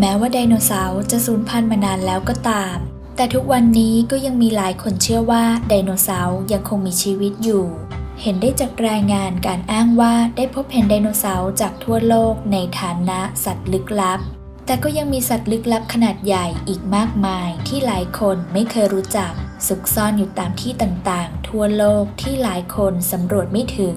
แม้ว่าไดโนเสาร์จะสูญพันธุ์มานานแล้วก็ตาม แต่ทุกวันนี้ก็ยังมีหลายคนเชื่อว่าไดโนเสาร์ยังคงมีชีวิตอยู่ เห็นได้จากรายงานการอ้างว่าได้พบเห็นไดโนเสาร์จากทั่วโลกในฐานะสัตว์ลึกลับ แต่ก็ยังมีสัตว์ลึกลับขนาดใหญ่อีกมากมายที่หลายคนไม่เคยรู้จักซุกซ่อนอยู่ตามที่ต่างๆ ทั่วโลกที่หลายคนสำรวจไม่ถึง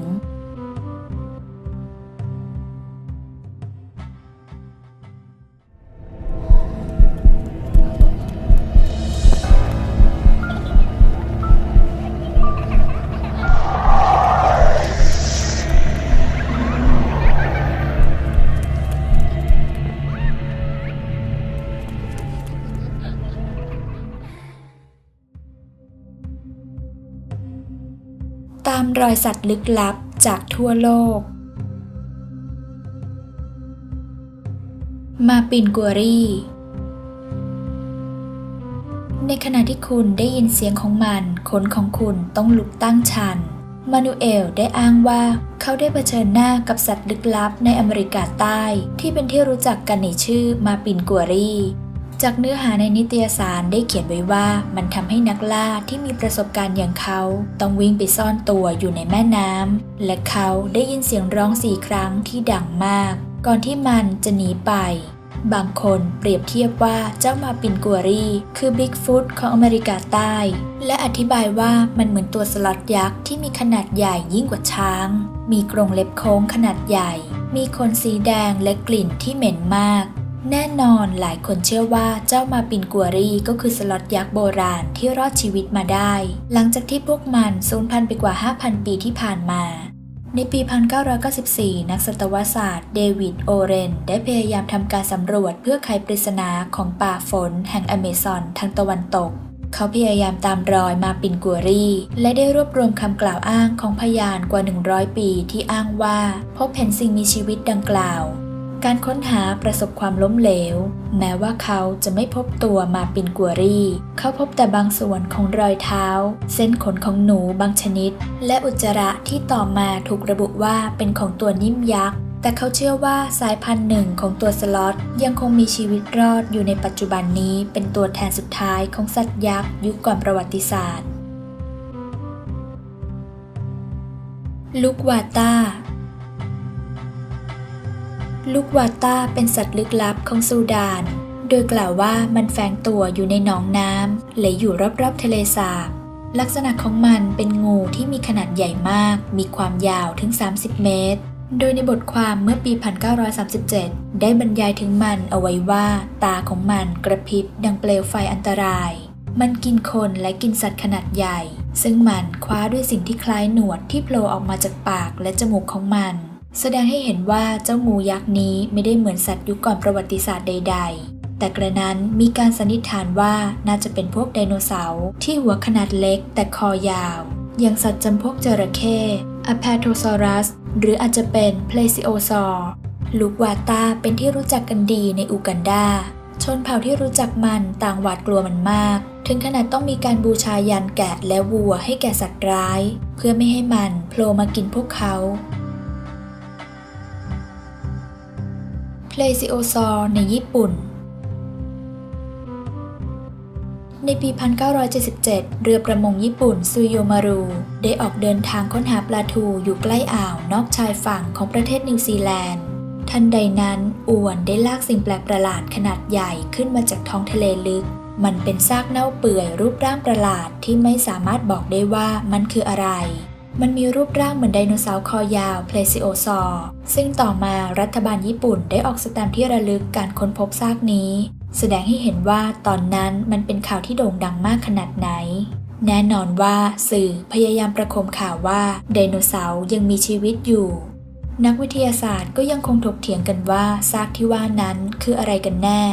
ตามรอยสัตว์ลึกลับจากทั่วโลก มาปินกัวรีในขณะที่คุณได้ยินเสียงของมันขนของคุณต้องลุกตั้งชัน มานูเอลได้อ้างว่าเขาได้เผชิญหน้ากับสัตว์ลึกลับในอเมริกาใต้ที่เป็นที่รู้จักกันในชื่อมาปินกัวรี จากเนื้อหาในนิตยสารได้เขียนไว้ว่ามันทำให้นักล่าที่มีประสบการณ์อย่างเขาต้องวิ่งไปซ่อนตัวอยู่ในแม่น้ำและเขาได้ยินเสียงร้องสี่ครั้งที่ดังมาก ก่อนที่มันจะหนีไป บางคนเปรียบเทียบว่าเจ้ามาปินกัวรีคือบิ๊กฟุตของอเมริกาใต้ และอธิบายว่ามันเหมือนตัวสล็อตยักษ์ที่มีขนาดใหญ่ยิ่งกว่าช้าง มีกรงเล็บโค้งขนาดใหญ่ มีขนสีแดงและกลิ่นที่เหม็นมาก แน่นอนหลายคนเชื่อว่าเจ้ามาปินกัวรีก็คือสล็อตยักษ์โบราณที่รอดชีวิตมาได้ หลังจากที่พวกมันสูญพันธุ์ไปกว่า 5,000 ปีที่ผ่านมา ในปี 1994 นักสัตวศาสตร์ เดวิดโอเรน ได้พยายามทำการสำรวจเพื่อไขปริศนาของป่าฝนแห่งอเมซอนทางตะวันตก เขาพยายามตามรอยมาปินกัวรี และได้รวบรวมคำกล่าวอ้างของพยานกว่า 100 ปีที่อ้างว่า พบเห็นสิ่งมีชีวิตดังกล่าว การค้นหาประสบความล้มเหลว แม้ว่าเขาจะไม่พบตัวมาปินกัวรีเขาพบแต่บางส่วนของรอยเท้า เส้นขนของหนูบางชนิด และอุจจาระที่ต่อมาถูกระบุว่าเป็นของตัวนิ่มยักษ์แต่เขาเชื่อว่าสายพันธุ์หนึ่งของตัวสล็อตยังคงมีชีวิตรอดอยู่ในปัจจุบันนี้เป็นตัวแทนสุดท้ายของสัตว์ยักษ์ยุคก่อนประวัติศาสตร์ลูกวาตา ลูกวาต้าเป็นสัตว์ลึกลับของซูดาน โดยกล่าวว่ามันแฝงตัวอยู่ในหนองน้ำและอยู่รอบๆทะเลสาบ ลักษณะของมันเป็นงูที่มีขนาดใหญ่มาก มีความยาวถึง 30 เมตร โดยในบทความเมื่อปี 1937 ได้บรรยายถึงมันเอาไว้ว่า ตาของมันกระพริบดังเปลวไฟอันตราย มันกินคนและกินสัตว์ขนาดใหญ่ ซึ่งมันคว้าด้วยสิ่งที่คล้ายหนวดที่โผล่ออกมาจากปากและจมูกของมัน แสดงให้เห็นว่าเจ้างูยักษ์นี้ไม่ได้เหมือนสัตว์ยุคก่อนประวัติศาสตร์ใด ๆ แต่กระนั้นมีการสันนิษฐานว่าน่าจะเป็นพวกไดโนเสาร์ที่หัวขนาดเล็กแต่คอยาว อย่างสัตว์จำพวกจระเข้อ p พ t o s a u r u s หรืออาจจะเป็นเพลซิโอซอร์ลูกวาตาเป็นที่รู้จักกันดีในอูกันดา ชนเผ่าที่รู้จักมันต่างหวาดกลัวมันมาก ถึงขนาดต้องมีการบูชายันแกะและวัวให้แก่สัตว์ร้าย เพื่อไม่ให้มันโผล่มากินพวกเขา เพลซิโอซอร์ในญี่ปุ่น ในปี 1977 เรือประมงญี่ปุ่นซูโยมารุได้ออกเดินทางค้นหาปลาทูอยู่ใกล้อ่าวนอกชายฝั่งของประเทศนิวซีแลนด์ ทันใดนั้นอวนได้ลากสิ่งแปลกประหลาดขนาดใหญ่ขึ้นมาจากท้องทะเลลึก มันเป็นซากเน่าเปื่อยรูปร่างประหลาดที่ไม่สามารถบอกได้ว่ามันคืออะไร มันมีรูปร่างเหมือนไดโนเสาร์คอยาวเพลซิโอซอร์ซึ่งต่อมารัฐบาลญี่ปุ่นได้ออกสแตมป์ที่ระลึกการค้นพบซากนี้ แสดงให้เห็นว่าตอนนั้นมันเป็นข่าวที่โด่งดังมากขนาดไหน แน่นอนว่าสื่อพยายามประคมข่าวว่าไดโนเสาร์ยังมีชีวิตอยู่ นักวิทยาศาสตร์ก็ยังคงถกเถียงกันว่าซากที่ว่านั้นคืออะไรกันแน่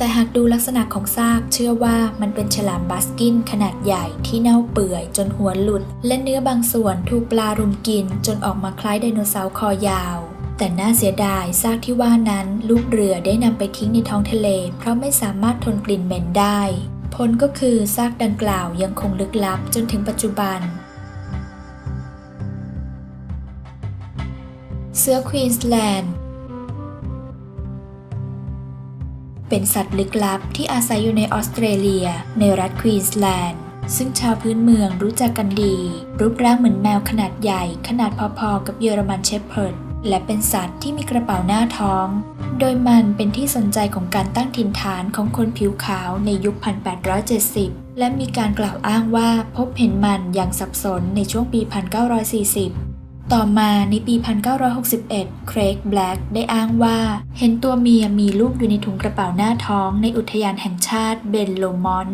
แต่หากดูลักษณะของซากเชื่อว่ามันเป็นฉลามบาสกินขนาดใหญ่ที่เน่าเปื่อยจนหัวหลุด และเนื้อบางส่วนถูกปลารุมกินจนออกมาคล้ายไดโนเสาร์คอยาว แต่น่าเสียดายซากที่ว่านั้นลูกเรือได้นำไปทิ้งในท้องทะเล เพราะไม่สามารถทนกลิ่นเหม็นได้ ผลก็คือซากดังกล่าวยังคงลึกลับจนถึงปัจจุบันเสือควีนสแลนด์ เป็นสัตว์ลึกลับที่อาศัยอยู่ในออสเตรเลีย ในรัฐควีนสแลนด์ซึ่งชาวพื้นเมืองรู้จักกันดี รูปร่างเหมือนแมวขนาดใหญ่ ขนาดพอๆกับเยอรมันเชพเพิร์ดและเป็นสัตว์ที่มีกระเป๋าหน้าท้อง โดยมันเป็นที่สนใจของการตั้งถิ่นฐานของคนผิวขาวในยุค 1870 และมีการกล่าวอ้างว่าพบเห็นมันอย่างสับสนในช่วงปี 1940 ต่อมาในปี 1961 เครกแบล็กได้อ้างว่า เห็นตัวเมียมีลูกอยู่ในถุงกระเป๋าหน้าท้องในอุทยานแห่งชาติเบนโลมอน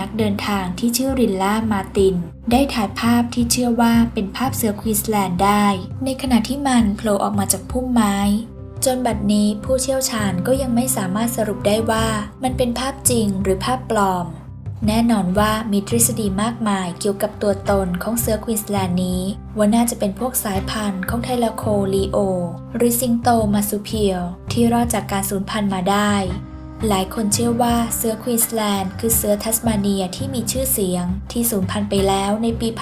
นักเดินทางที่ชื่อรินล่ามาติน ได้ถ่ายภาพที่เชื่อว่าเป็นภาพเสือควีนสแลนด์ได้ ในขณะที่มันโผล่ออกมาจากพุ่มไม้ จนบัดนี้ผู้เชี่ยวชาญก็ยังไม่สามารถสรุปได้ว่า มันเป็นภาพจริงหรือภาพปลอม แน่นอนว่ามีทฤษฎีมากมายเกี่ยวกับตัวตนของเสือควีนสแลนด์นี้ ว่าน่าจะเป็นพวกสายพันธุ์ของไทลาโคลีโอ หรือซิงโตมาซูเพียลที่รอดจากการสูญพันธุ์มาได้ หลายคนเชื่อว่าเสือควีนสแลนด์คือเสือทัสมาเนียที่มีชื่อเสียง ที่สูญพันธุ์ไปแล้วในปี 1930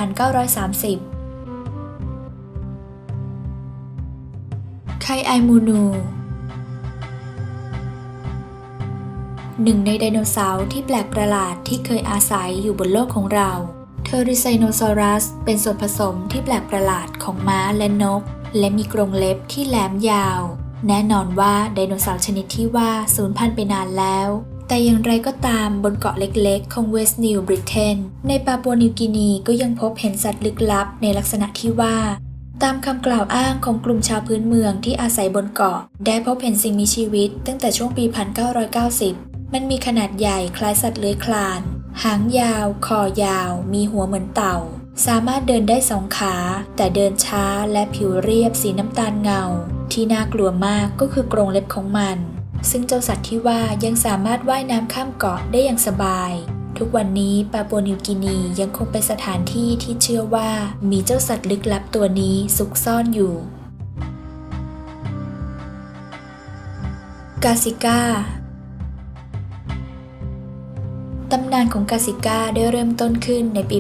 ไคไอมูนู หนึ่งในไดโนเสาร์ที่แปลกประหลาดที่เคยอาศัยอยู่บนโลกของเรา เทอริไซโนซอรัส เป็นส่วนผสมที่แปลกประหลาดของม้าและนก และมีกรงเล็บที่แหลมยาว แน่นอนว่าไดโนเสาร์ชนิดที่ว่าสูญพันธุ์ไปนานแล้ว แต่อย่างไรก็ตามบนเกาะเล็กๆ ของเวสต์นิวบริเทนในปาปัวนิวกินีก็ยังพบเห็นสัตว์ลึกลับในลักษณะที่ว่าตามคำกล่าวอ้างของกลุ่มชาวพื้นเมืองที่อาศัยบนเกาะ ได้พบเห็นสิ่งมีชีวิตตั้งแต่ช่วงปี 1990 มันมีขนาดใหญ่คล้ายสัตว์เลื้อยคลาน หางยาว คอยาว มีหัวเหมือนเต่า สามารถเดินได้สองขา แต่เดินช้าและผิวเรียบสีน้ำตาลเงา ที่น่ากลัวมากก็คือกรงเล็บของมัน ซึ่งเจ้าสัตว์ที่ว่ายังสามารถว่ายน้ำข้ามเกาะได้อย่างสบาย ทุกวันนี้ปาปัวนิวกินียังคงเป็นสถานที่ที่เชื่อว่ามีเจ้าสัตว์ลึกลับตัวนี้ซุกซ่อนอยู่กาซิก้า ตำนานของกาซิก้าได้เริ่มต้นขึ้นในปี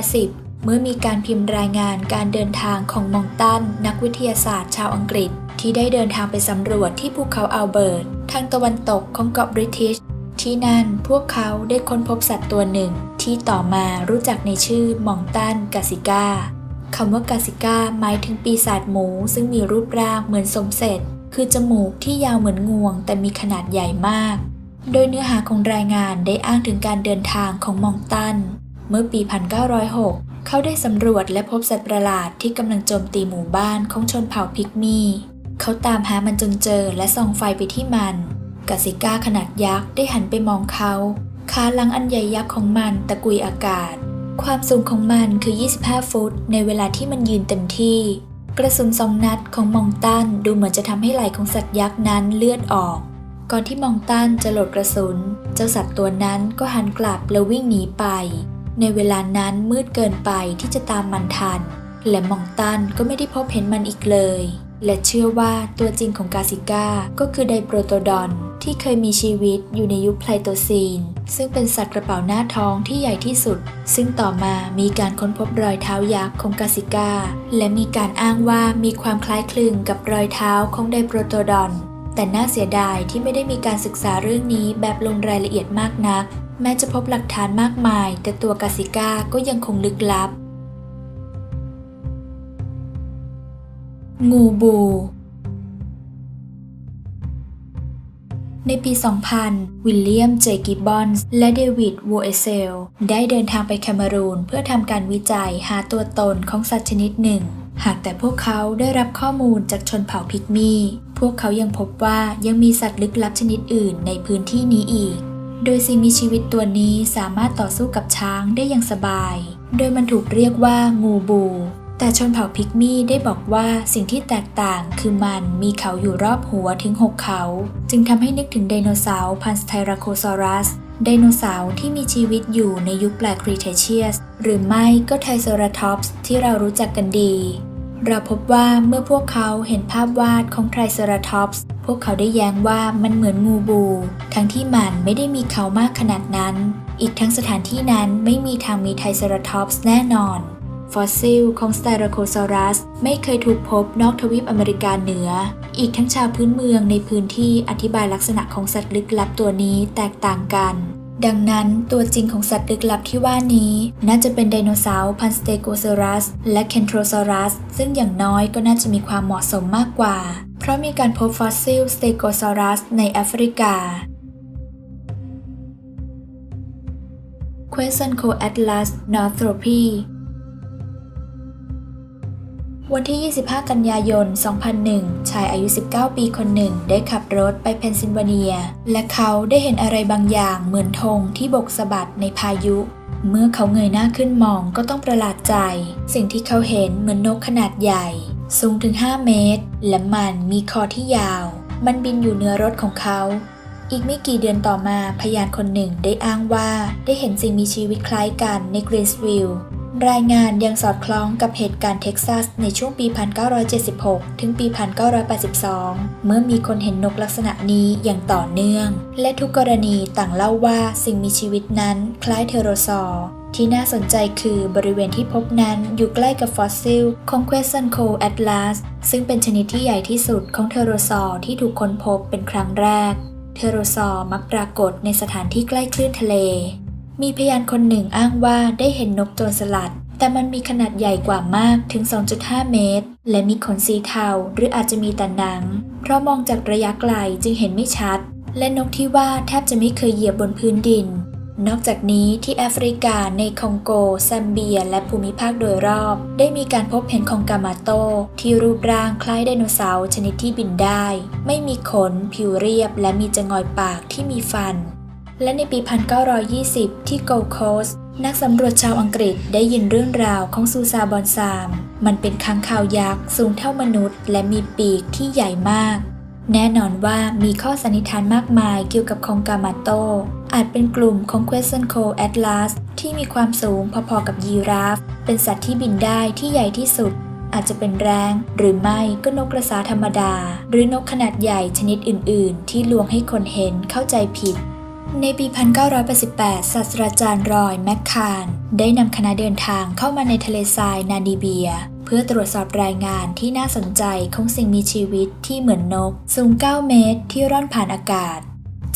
1910 เมื่อมีการพิมพ์รายงานการเดินทางของมองตัน นักวิทยาศาสตร์ชาวอังกฤษ ที่ได้เดินทางไปสำรวจที่ภูเขาอัลเบิร์ตทางตะวันตกของเกาะบริติช ที่นั่นพวกเขาได้ค้นพบสัตว์ตัวหนึ่ง ที่ต่อมารู้จักในชื่อมองตันกาซิก้าคำว่ากาซิก้าหมายถึงปีศาจหมูซึ่งมีรูปร่างเหมือนสมเสร็จ คือจมูกที่ยาวเหมือนงวง แต่มีขนาดใหญ่มาก โดยเนื้อหาของรายงานได้อ้างถึงการเดินทางของมองตัน เมื่อปี 1906 เขาได้สำรวจและพบสัตว์ประหลาดที่กำลังโจมตีหมู่บ้านของชนเผ่าพิกมีเขาตามหามันจนเจอและส่องไฟไปที่มันกาซิก้าขนาดยักษ์ได้หันไปมองเขาขาหลังอันใหญ่ยักษ์ของมันตะกุยอากาศ ความสูงของมันคือ 25 ฟุต ในเวลาที่มันยืนเต็มที่ กระสุนสองนัดของมองตันดูเหมือนจะทำให้ไหล่ของสัตว์ยักษ์นั้นเลือดออก ก่อนที่มองตันจะหลดกระสุน เจ้าสัตว์ตัวนั้นก็หันกลับแล้ววิ่งหนีไป ในเวลานั้นมืดเกินไปที่จะตามมันทัน และมองตันก็ไม่ได้พบเห็นมันอีกเลย และเชื่อว่าตัวจริงของกาซิก้าก็คือไดโปรโตดอนที่เคยมีชีวิตอยู่ในยุคไพลโตซีน ซึ่งเป็นสัตว์กระเป๋าหน้าท้องที่ใหญ่ที่สุด ซึ่งต่อมามีการค้นพบรอยเท้ายักษ์ของกาซิก้า และมีการอ้างว่ามีความคล้ายคลึงกับรอยเท้าของไดโปรโตดอน แต่น่าเสียดายที่ไม่ได้มีการศึกษาเรื่องนี้แบบลงรายละเอียดมากนัก แม้จะพบหลักฐานมากมาย แต่ตัวกาซิก้าก็ยังคงลึกลับ งูบู ในปี 2000 วิลเลียม เจกิบบอนส์ และเดวิดวเอเซล ได้เดินทางไปแคนารูนเพื่อทำการวิจัยหาตัวตนของสัตว์ชนิดหนึ่ง หากแต่พวกเขาได้รับข้อมูลจากชนเผ่าพิกมี พวกเขายังพบว่ายังมีสัตว์ลึกลับชนิดอื่นในพื้นที่นี้อีก โดยสิ่งมีชีวิตตัวนี้สามารถต่อสู้กับช้างได้อย่างสบาย โดยมันถูกเรียกว่างูบู แต่ชนเผ่าพิกมีได้บอกว่าสิ่งที่แตกต่างคือมันมีเขาอยู่รอบหัวถึง 6 เขา จึงทำให้นึกถึงไดโนเสาร์พันสไทราโคซอรัสไดโนเสาร์ที่มีชีวิตอยู่ในยุคแปลครีเทเชียส หรือไม่ก็ไทรเซราทอปส์ที่เรารู้จักกันดี เราพบว่าเมื่อพวกเขาเห็นภาพวาดของไทรเซราทอปส์พวกเขาได้แย้งว่ามันเหมือนงูบู ทั้งที่มันไม่ได้มีเขามากขนาดนั้น อีกทั้งสถานที่นั้นไม่มีทางมีไทรเซราทอปส์แน่นอน ฟอสซิลของสเตรโคซอรัสไม่เคยถูกพบนอกทวีปอเมริกาเหนือ อีกทั้งชาวพื้นเมืองในพื้นที่อธิบายลักษณะของสัตว์ลึกลับตัวนี้แตกต่างกัน ดังนั้นตัวจริงของสัตว์ลึกลับที่ว่านี้ น่าจะเป็นไดโนเสาร์พันสเตโกซอรัส และเคนโทรซอรัส ซึ่งอย่างน้อยก็น่าจะมีความเหมาะสมมากกว่า เพราะมีการพบฟอสซิลสเตโกซอรัสในแอฟริกา q u e s t i o n c o Atlas Northropy วันที่ 25 กันยายน 2001 ชายอายุ 19 ปีคนหนึ่ง ได้ขับรถไปเพนซิลเวเนีย และเขาได้เห็นอะไรบางอย่างเหมือนธงที่บกสะบัดในพายุ เมื่อเขาเงยหน้าขึ้นมองก็ต้องประหลาดใจ สิ่งที่เขาเห็นเหมือนนกขนาดใหญ่ สูงถึง 5 เมตร และมันมีคอที่ยาว มันบินอยู่เหนือรถของเขา อีกไม่กี่เดือนต่อมาพยานคนหนึ่งได้อ้างว่า ได้เห็นสิ่งมีชีวิตคล้ายกันในกรีนสวิลล์ รายงานยังสอดคล้องกับเหตุการณ์เท็กซัสในช่วงปี 1976 ถึงปี 1982 เมื่อมีคนเห็นนกลักษณะนี้อย่างต่อเนื่อง และทุกกรณีต่างเล่าว่าสิ่งมีชีวิตนั้นคล้ายเทโรซอร์ที่น่าสนใจคือบริเวณที่พบนั้นอยู่ใกล้กับฟอสซิลของ q u e s t i o n c o Atlas ซึ่งเป็นชนิดที่ใหญ่ที่สุดของเทโรซอร์ที่ถูกค้นพบเป็นครั้งแรก เทโรซอร์มักปรากฏในสถานที่ใกล้คลื่นทะเล มีพยานคนหนึ่งอ้างว่าได้เห็นนกโจรสลัด แต่มันมีขนาดใหญ่กว่ามากถึง 2.5 เมตร และมีขนสีเทาหรืออาจจะมีแต่หนัง เพราะมองจากระยะไกลจึงเห็นไม่ชัด และนกที่ว่าแทบจะไม่เคยเหยียบบนพื้นดิน นอกจากนี้ที่แอฟริกาในคองโกซัมเบีย และภูมิภาคโดยรอบ ได้มีการพบเห็นของกามาโต ที่รูปร่างคล้ายไดโนเสาร์ชนิดที่บินได้ ไม่มีขน ผิวเรียบ และมีจงอยปากที่มีฟัน และในปี 1920 ที่โกลโคสนักสำรวจชาวอังกฤษได้ยินเรื่องราวของซูซาบอนซาม มันเป็นค้างคาวยักษ์สูงเท่ามนุษย์ และมีปีกที่ใหญ่มาก แน่นอนว่ามีข้อสันนิษฐานมากมายเกี่ยวกับคองกามาโต อาจเป็นกลุ่มของ q u e s t i o n c o Atlas ที่มีความสูงพอๆกับยีราฟ เป็นสัตว์ที่บินได้ที่ใหญ่ที่สุด อาจจะเป็นแรงหรือไม่ก็นกกระสาธรรมดา หรือนกขนาดใหญ่ชนิดอื่น ๆ ที่ลวงให้คนเห็นเข้าใจผิด ในปี 1988 ศาสตราจารย์รอย แมคคาน ได้นำคณะเดินทางเข้ามาในทะเลทรายนาดีเบีย เพื่อตรวจสอบรายงานที่น่าสนใจของสิ่งมีชีวิตที่เหมือนนก สูง 9 เมตรที่ร่อนผ่านอากาศ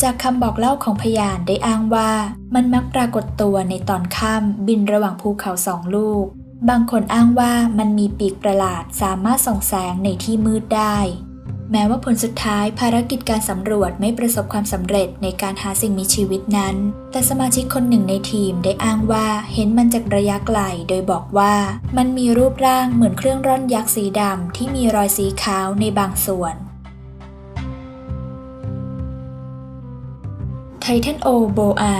จากคำบอกเล่าของพยานได้อ้างว่า มันมักปรากฏตัวในตอนค่ำบินระหว่างภูเขาสองลูก บางคนอ้างว่ามันมีปีกประหลาดสามารถส่องแสงในที่มืดได้ แม้ว่าผลสุดท้ายภารกิจการสำรวจไม่ประสบความสำเร็จในการหาสิ่งมีชีวิตนั้น แต่สมาชิกคนหนึ่งในทีมได้อ้างว่าเห็นมันจากระยะไกลโดยบอกว่า มันมีรูปร่างเหมือนเครื่องร่อนยักษ์สีดำที่มีรอยสีขาวในบางส่วนไททันโอโบอา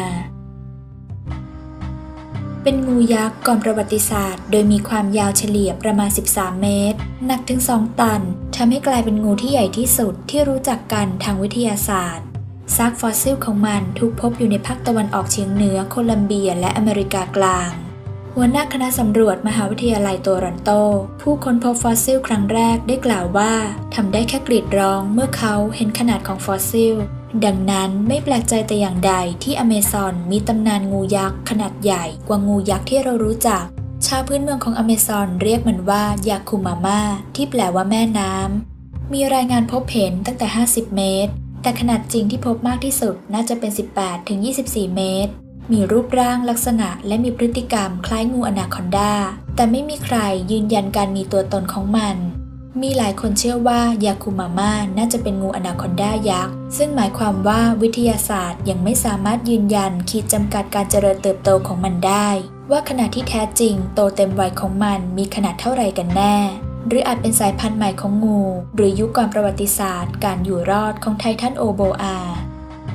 เป็นงูยักษ์ก่อนประวัติศาสตร์ โดยมีความยาวเฉลี่ยประมาณ 13 เมตร หนักถึง 2 ตัน ทำให้กลายเป็นงูที่ใหญ่ที่สุดที่รู้จักกันทางวิทยาศาสตร์ ซากฟอสซิลของมันถูกพบอยู่ในภาคตะวันออกเฉียงเหนือโคลัมเบียและอเมริกากลาง หัวหน้าคณะสำรวจมหาวิทยาลัยโตรอนโต ผู้ค้นพบฟอสซิลครั้งแรกได้กล่าวว่าทำได้แค่กรีดร้องเมื่อเขาเห็นขนาดของฟอสซิล ดังนั้นไม่แปลกใจแต่อย่างใดที่อเมซอนมีตำนานงูยักษ์ขนาดใหญ่กว่างูยักษ์ที่เรารู้จัก ชาวพื้นเมืองของอเมซอนเรียกมันว่ายาคุมาม่าที่แปลว่าแม่น้ำ มีรายงานพบเห็นตั้งแต่ 50 เมตร แต่ขนาดจริงที่พบมากที่สุดน่าจะเป็น 18ถึง24 เมตร มีรูปร่างลักษณะและมีพฤติกรรมคล้ายงูอนาคอนดา แต่ไม่มีใครยืนยันการมีตัวตนของมัน มีหลายคนเชื่อว่ายาคุมาม่าน่าจะเป็นงูอนาคอนดายักษ์ ซึ่งหมายความว่าวิทยาศาสตร์ยังไม่สามารถยืนยันขีดจำกัดการเจริญเติบโตของมันได้ ว่าขนาดที่แท้จริงโตเต็มวัยของมันมีขนาดเท่าไรกันแน่ หรืออาจเป็นสายพันธุ์ใหม่ของงู หรือยุคก่อนประวัติศาสตร์ การอยู่รอดของไททันโอโบอา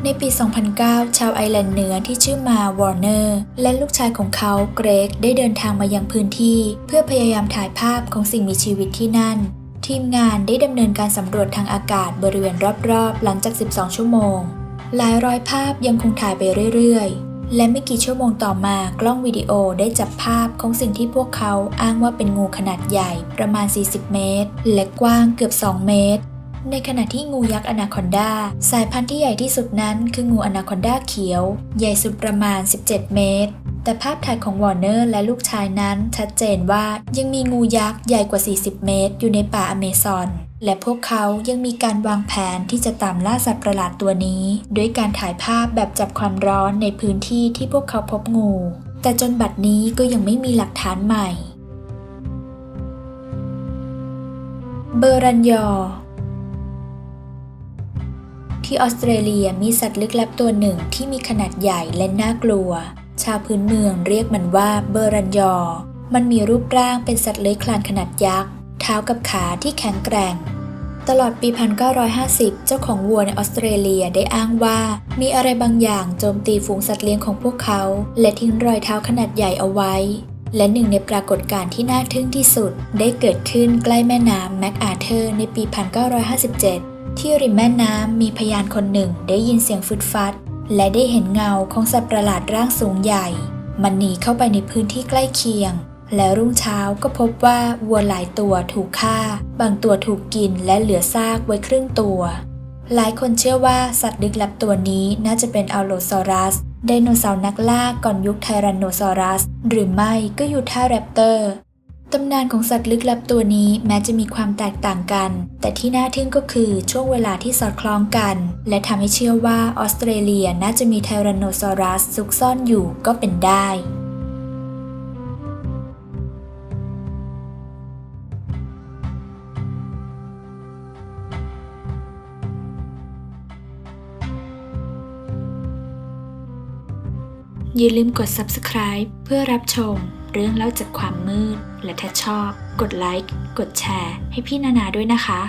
ในปี 2009 ชาวไอร์แลนด์เหนือที่ชื่อมาวอร์เนอร์ และลูกชายของเขาเกรกได้เดินทางมายังพื้นที่ เพื่อพยายามถ่ายภาพของสิ่งมีชีวิตที่นั่น ทีมงานได้ดำเนินการสำรวจทางอากาศบริเวณรอบๆ หลังจาก 12 ชั่วโมง หลายร้อยภาพยังคงถ่ายไปเรื่อยๆ และไม่กี่ชั่วโมงต่อมากล้องวิดีโอได้จับภาพของสิ่งที่พวกเขาอ้างว่าเป็นงูขนาดใหญ่ประมาณ 40 เมตร และกว้างเกือบ 2 เมตร ในขณะที่งูยักษ์อนาคอนดา สายพันธุ์ที่ใหญ่ที่สุดนั้นคืองูอนาคอนดาเขียว ใหญ่สุดประมาณ 17 เมตร แต่ภาพถ่ายของวอร์เนอร์และลูกชายนั้นชัดเจนว่ายังมีงูยักษ์ใหญ่กว่า 40 เมตร อยู่ในป่าอเมซอน และพวกเขายังมีการวางแผนที่จะตามล่าสัตว์ประหลาดตัวนี้ ด้วยการถ่ายภาพแบบจับความร้อนในพื้นที่ที่พวกเขาพบงู แต่จนบัดนี้ก็ยังไม่มีหลักฐานใหม่ เบอรันยอที่ออสเตรเลียมีสัตว์ลึกลับตัวหนึ่งที่มีขนาดใหญ่และน่ากลัว ชาวพื้นเมืองเรียกมันว่าเบอรันยอ มันมีรูปร่างเป็นสัตว์เลื้อยคลานขนาดยักษ์ เท้ากับขาที่แข็งแกร่ง ตลอดปี 1950 เจ้าของวัวในออสเตรเลียได้อ้างว่า มีอะไรบางอย่างโจมตีฝูงสัตว์เลี้ยงของพวกเขา และทิ้งรอยเท้าขนาดใหญ่เอาไว้ และหนึ่งในปรากฏการณ์ที่น่าทึ่งที่สุด ได้เกิดขึ้นใกล้แม่น้ำแมคอาเธอร์ในปี 1957 ที่ริมแม่น้ำมีพยานคนหนึ่งได้ยินเสียงฟึดฟัด และได้เห็นเงาของสัตว์ประหลาดร่างสูงใหญ่ มันหนีเข้าไปในพื้นที่ใกล้เคียง และรุ่งเช้าก็พบว่าวัวหลายตัวถูกฆ่า บางตัวถูกกินและเหลือซากไว้ครึ่งตัว หลายคนเชื่อว่าสัตว์ลึกลับตัวนี้น่าจะเป็นอัลโลซอรัสไดโนเสาร์นักล่าก่อนยุคไทแรนโนซอรัส หรือไม่ก็ยูทาแรปเตอร์ ตำนานของสัตว์ลึกลับตัวนี้แม้จะมีความแตกต่างกัน แต่ที่น่าทึ่งก็คือช่วงเวลาที่สอดคล้องกัน และทำให้เชื่อว่าออสเตรเลียน่าจะมีไทแรนโนซอรัสซุกซ่อนอยู่ก็เป็นได้อย่าลืมกด subscribe เพื่อรับชม เรื่องเล่าจากความมืด และถ้าชอบ กดไลค์ กดแชร์ ให้พี่นานาด้วยนะคะ